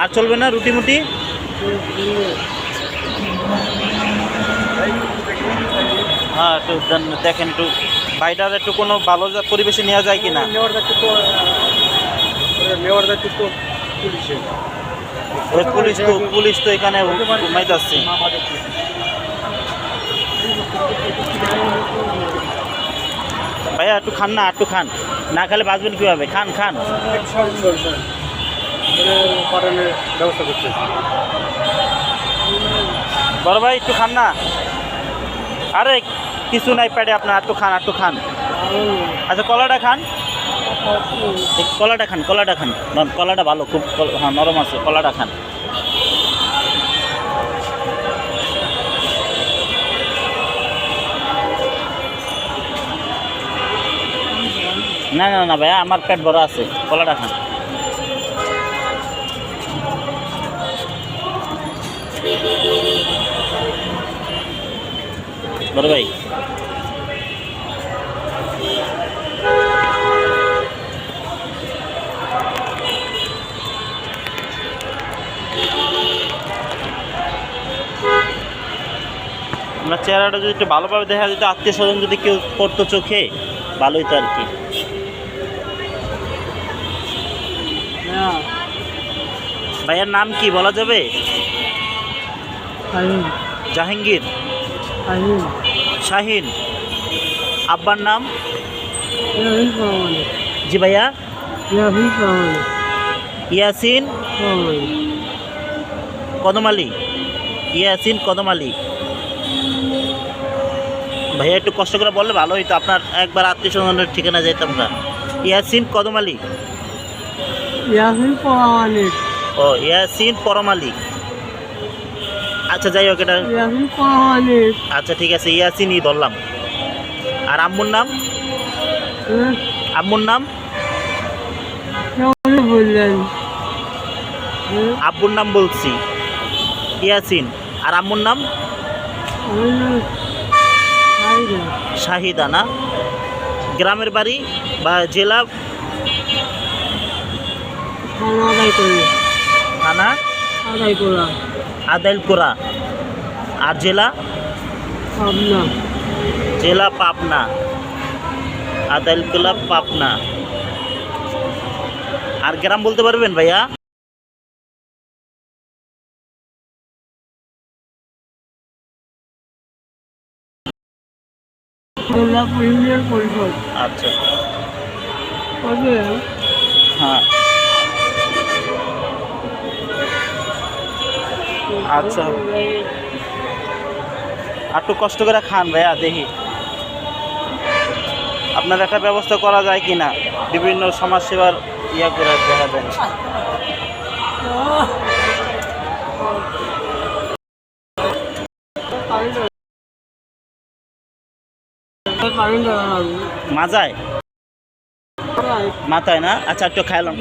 আর চলবে না রুটি মুটি? হ্যাঁ একটু দেখেন একটু বাইটার একটু কোনো ভালো পরিবেশে নেওয়া যায় কি না পুলিশ তো পুলিশ তো এখানে মা বাড়ি ভাইয়া, একটু খান না, একটু খান। না খেলে বাঁচবেন কীভাবে? খান খান। পাঠানোর ব্যবস্থা করতেছি। বড় ভাই, একটু খান না? আরে, কিছু নাই প্যাডে আপনার একটু খান একটু খান। আচ্ছা কলাটা খান। কলাটা খান কলাটা খান। কলাটা ভালো, খুব হ্যাঁ নরম আছে, কলাটা খান। না না না, ভাইয়া, আমার পেট বড় আছে, কলাটা খান। বড় ভাই। আপনার চেহারাটা যদি একটু ভালোভাবে দেখা যেত আত্মীয় স্বজন যদি কেউ করতো চোখে ভালোই তো আর কি। ভাইয়ার নাম কি বলা যাবে? জাহাঙ্গীর। শাহিন আব্বার নাম? জি ভাইয়া। ইয়াসিন? কদম আলী ইয়াসিন কদম আলী ভাইয়া একটু কষ্ট করে বললে ভালো হইতো আপনার একবার আত্মীয় স্বজনের ঠিকানা যাইতাম না। ইয়াসিন কদম আলী ও ইয়াসিন পরম আলী আচ্ছা যাই হোক এটা আচ্ছা ঠিক আছে ইয়াসিনই ধরলাম। আর আম্মুর নাম? আম্মুর নাম? বললেন? আব্বুর নাম বলছি। ইয়াসিন। আর আম্মুর নাম? শাহিদা। না? গ্রামের বাড়ি বা জেলা? থানা আদায় করা। আর জেলা? আপনার জেলা পাবনা। আদাইলকুলা পাবনা। আর গ্রাম বলতে পারবেন ভাইয়া? আচ্ছা। হ্যাঁ। আচ্ছা। একটু কষ্ট করে খান ভাইয়া, দেখি। আপনার একটা ব্যবস্থা করা যায় কি না বিভিন্ন সমাজসেবার ইয়া করে দেখা যায়। মাজায়? মাথায় না? আচ্ছা একটু খাইলাম।